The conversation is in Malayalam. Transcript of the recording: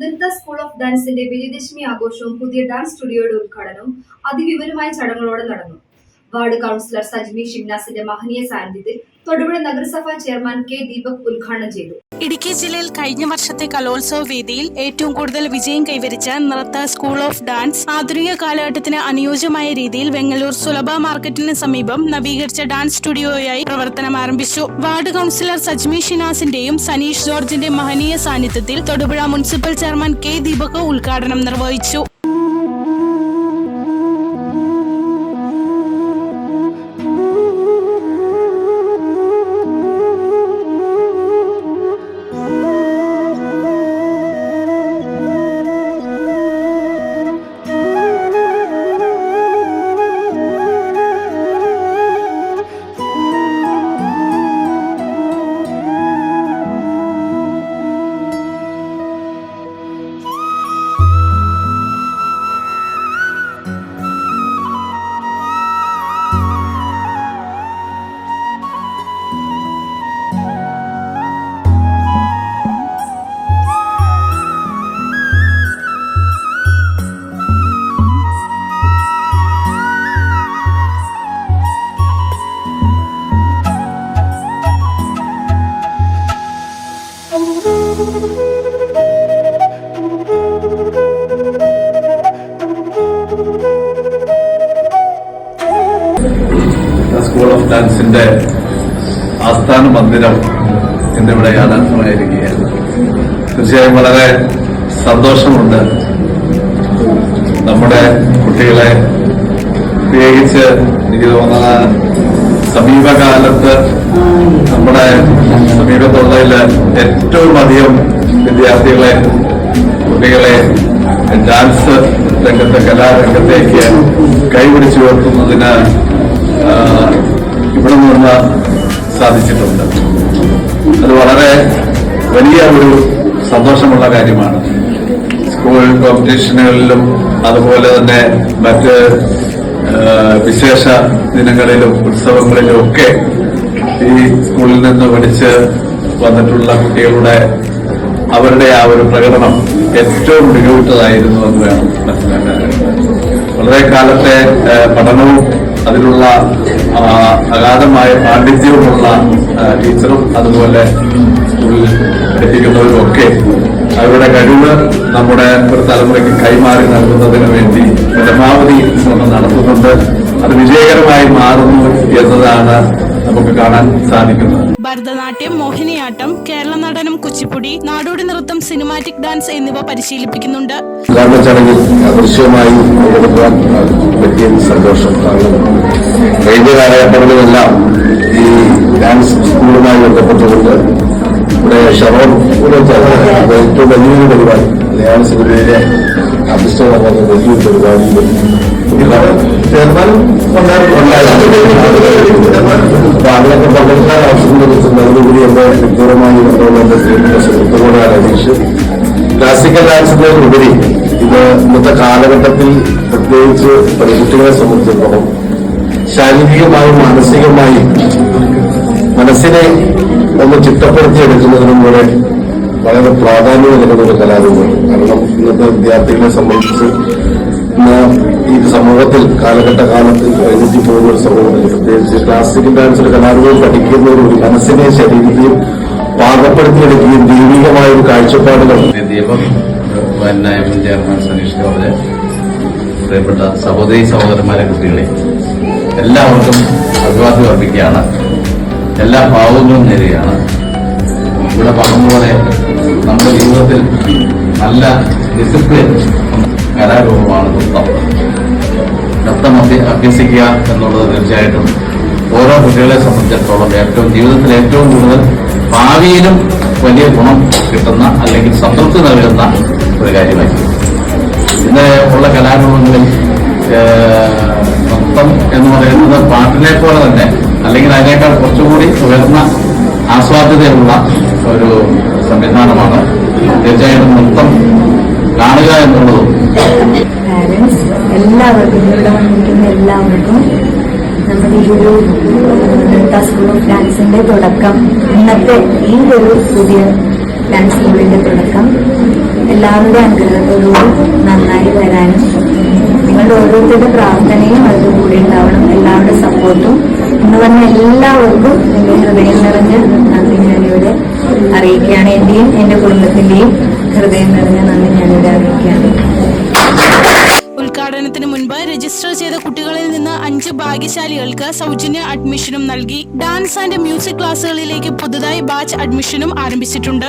നൃത്ത സ്കൂൾ ഓഫ് ഡാൻസിന്റെ വിജയദശമി ആഘോഷവും പുതിയ ഡാൻസ് സ്റ്റുഡിയോയുടെ ഉദ്ഘാടനവും അതിവിപുലമായ ചടങ്ങുകളോടെ നടന്നു. വാർഡ് കൗൺസിലർ സജ്മി ഷിംനാസിന്റെ മഹനീയ സാന്നിധ്യത്തിൽ തൊടുപുഴ നഗരസഭാ ചെയർമാൻ കെ ദീപക് ഉദ്ഘാടനം ചെയ്തു. ഇടുക്കി ജില്ലയിൽ കഴിഞ്ഞ വർഷത്തെ കലോത്സവ വേദിയിൽ ഏറ്റവും കൂടുതൽ വിജയം കൈവരിച്ച നൃത്ത സ്കൂൾ ഓഫ് ഡാൻസ് ആധുനിക കാലഘട്ടത്തിന് അനുയോജ്യമായ രീതിയിൽ വെങ്ങലൂർ സുലഭ മാർക്കറ്റിന് സമീപം നവീകരിച്ച ഡാൻസ് സ്റ്റുഡിയോയായി പ്രവർത്തനം ആരംഭിച്ചു. വാർഡ് കൗൺസിലർ സജ്മി ഷിനാസിന്റെയും സനീഷ് ജോർജിന്റെ മഹനീയ സാന്നിധ്യത്തിൽ Thodupuzha municipal chairman K Deepak ഉദ്ഘാടനം നിർവഹിച്ചു. ഡാൻസിന്റെ ആസ്ഥാന മന്ദിരം ഇന്ന് ഇവിടെ യാഥാർത്ഥ്യമായിരിക്കുകയാണ്. തീർച്ചയായും വളരെ സന്തോഷമുണ്ട് നമ്മുടെ കുട്ടികളെ പ്രത്യേകിച്ച് എനിക്ക് തോന്നുന്ന സമീപകാലത്ത് നമ്മുടെ സമീപത്തുള്ളതിൽ ഏറ്റവും അധികം വിദ്യാർത്ഥികളെ കുട്ടികളെ ഡാൻസ് രംഗത്ത് കലാരംഗത്തേക്ക് കൈപിടിച്ചു ഉയർത്തുന്നതിന് ഇവിടെ നിന്ന് സാധിച്ചിട്ടുണ്ട്. അത് വളരെ വലിയ ഒരു സന്തോഷമുള്ള കാര്യമാണ്. സ്കൂൾ കോമ്പറ്റീഷനുകളിലും അതുപോലെ തന്നെ മറ്റ് വിശേഷ ദിനങ്ങളിലും ഉത്സവങ്ങളിലും ഒക്കെ ഈ സ്കൂളിൽ നിന്ന് പഠിച്ച് വന്നിട്ടുള്ള കുട്ടികളുടെ അവരുടെ ആ ഒരു പ്രകടനം ഏറ്റവും മികവുറ്റതായിരുന്നു എന്ന് വേണം മനസ്സിലാക്കാൻ. വളരെ കാലത്തെ പഠനവും അതിലുള്ള അഗാധമായ പാണ്ഡിത്യവുമുള്ള ടീച്ചറും അതുപോലെ പഠിപ്പിക്കുന്നവരും ഒക്കെ അവരുടെ കഴിവ് നമ്മുടെ ഒരു തലമുറയ്ക്ക് കൈമാറി നൽകുന്നതിന് വേണ്ടി പരമാവധി ശ്രമം നടത്തുന്നുണ്ട്. അത് വിജയകരമായി മാറുന്നു എന്നതാണ് നമുക്ക് കാണാൻ സാധിക്കുന്നത് ഭരതനാട്യം മോഹിനിയാട്ടം കേരള നടനം കുച്ചിപ്പുടി നാടോടി നൃത്തം സിനിമാറ്റിക് ഡാൻസ് എന്നിവ പരിശീലിപ്പിക്കുന്നുണ്ട്. ഉദ്ഘാടന ചടങ്ങിൽ ദൃശ്യമായി പങ്കെടുക്കാൻ പറ്റിയ സന്തോഷം കഴിഞ്ഞ കാലഘട്ടങ്ങളിലെല്ലാം ഈ ഡാൻസ് സ്കൂളുമായി ബന്ധപ്പെട്ടുകൊണ്ട് ഇവിടെ ശവം ഏറ്റവും വലിയൊരു പരിപാടി മലയാള സിനിമയിലെ അഭിഷ്ടമുള്ള വലിയൊരു പരിപാടിയിലും അതിനൊക്കെ പങ്കെടുക്കാൻ അവസരം ലഭിച്ചിട്ടുണ്ട് എന്റെ വ്യക്തിപരമായി സുഹൃത്തുക്കളോട് ആലോചിച്ച് ക്ലാസിക്കൽ ഡാൻസിനോടുപരി ഇത് ഇന്നത്തെ കാലഘട്ടത്തിൽ പ്രത്യേകിച്ച് പെൺകുട്ടികളെ സംബന്ധിച്ചിടത്തോളം ശാരീരികമായും മാനസികമായും മനസ്സിനെ ഒന്ന് ചിട്ടപ്പെടുത്തിയെടുക്കുന്നതിനും കൂടെ വളരെ പ്രാധാന്യം നൽകുന്ന ഒരു കലാരൂപമാണ്. കാരണം ഇന്നത്തെ വിദ്യാർത്ഥികളെ സംബന്ധിച്ച് ഇന്ന് ഈ സമൂഹത്തിൽ കാലഘട്ട കാലത്ത് കഴിഞ്ഞിട്ട് പോകുന്ന ഒരു സമൂഹത്തിൽ പ്രത്യേകിച്ച് ക്ലാസിക്കൽ ഡാൻസിൽ കലാരൂപം പഠിക്കുന്ന ഒരു മനസ്സിനെ ശരീരത്തെയും പാകപ്പെടുത്തിയെടുക്കുകയും ദൈവികമായ ഒരു കാഴ്ചപ്പാടുകൾ. ദീപം മുൻ ചെയർമാൻ സനീഷ് പ്രിയപ്പെട്ട സഹോദരി സഹോദരന്മാരെ കുട്ടികളെ എല്ലാവർക്കും അഭിവാദ്യം അർപ്പിക്കുകയാണ്. എല്ലാ ഭാവങ്ങളും നേരെയാണ് ഇവിടെ പറഞ്ഞതുപോലെ നമ്മുടെ ജീവിതത്തിൽ നല്ല ഡിസിപ്ലിൻ കലാരൂപമാണ് നൃത്തം. നൃത്തം അഭ്യ- അഭ്യസിക്കുക എന്നുള്ളത് തീർച്ചയായിട്ടും ഓരോ കുട്ടികളെ സംബന്ധിച്ചിടത്തോളം ഏറ്റവും ജീവിതത്തിൽ ഏറ്റവും കൂടുതൽ ഭാവിയിലും വലിയ ഗുണം കിട്ടുന്ന അല്ലെങ്കിൽ സംതൃപ്തി നൽകുന്ന ഒരു കാര്യമായിരിക്കും. ഇന്ന് ഉള്ള കലാരൂപങ്ങളിൽ നൃത്തം എന്ന് പറയുന്നത് പാട്ടിനെ പോലെ തന്നെ അല്ലെങ്കിൽ അതിനേക്കാൾ കുറച്ചുകൂടി ഉയർന്ന ആസ്വാദ്യതയുള്ള ഒരു സംവിധാനമാണ്. തീർച്ചയായിട്ടും നൃത്തം കാണുക എന്നുള്ളത് പാരൻസ് എല്ലാവർക്കും ഇവിടെ വന്നിരിക്കുന്ന എല്ലാവർക്കും നമ്മുടെ ഈ ഒരു സ്കൂൾ ഓഫ് ഡാൻസിന്റെ തുടക്കം ഇന്നത്തെ ഈ ഒരു പുതിയ ഡാൻസ് സ്കൂളിന്റെ തുടക്കം. എല്ലാവരുടെ അനുഗ്രഹത്തോടുകൂടി നന്നായി വരാനും നിങ്ങളുടെ ഓരോരുത്തരുടെ പ്രാർത്ഥനയും അതിൽ കൂടെ ഉണ്ടാവണം. എല്ലാവരുടെ സപ്പോർട്ടും എന്ന് പറഞ്ഞ എല്ലാവർക്കും ഹൃദയം നിറഞ്ഞ നന്ദി. ഞാനിവിടെ അറിയിക്കുകയാണ്. എന്റെയും എന്റെ കുടുംബത്തിന്റെയും ഹൃദയം നിറഞ്ഞ നന്ദി ഞാനിവിടെ അറിയിക്കുകയാണ്. ഉദ്ഘാടനത്തിന് മുൻപ് രജിസ്റ്റർ ചെയ്ത കുട്ടികളിൽ നിന്ന് അഞ്ച് ഭാഗ്യശാലികൾക്ക് സൗജന്യ അഡ്മിഷനും നൽകി. ഡാൻസ് ആൻഡ് മ്യൂസിക് ക്ലാസ്സുകളിലേക്ക് പുതുതായി ബാച്ച് അഡ്മിഷനും ആരംഭിച്ചിട്ടുണ്ട്.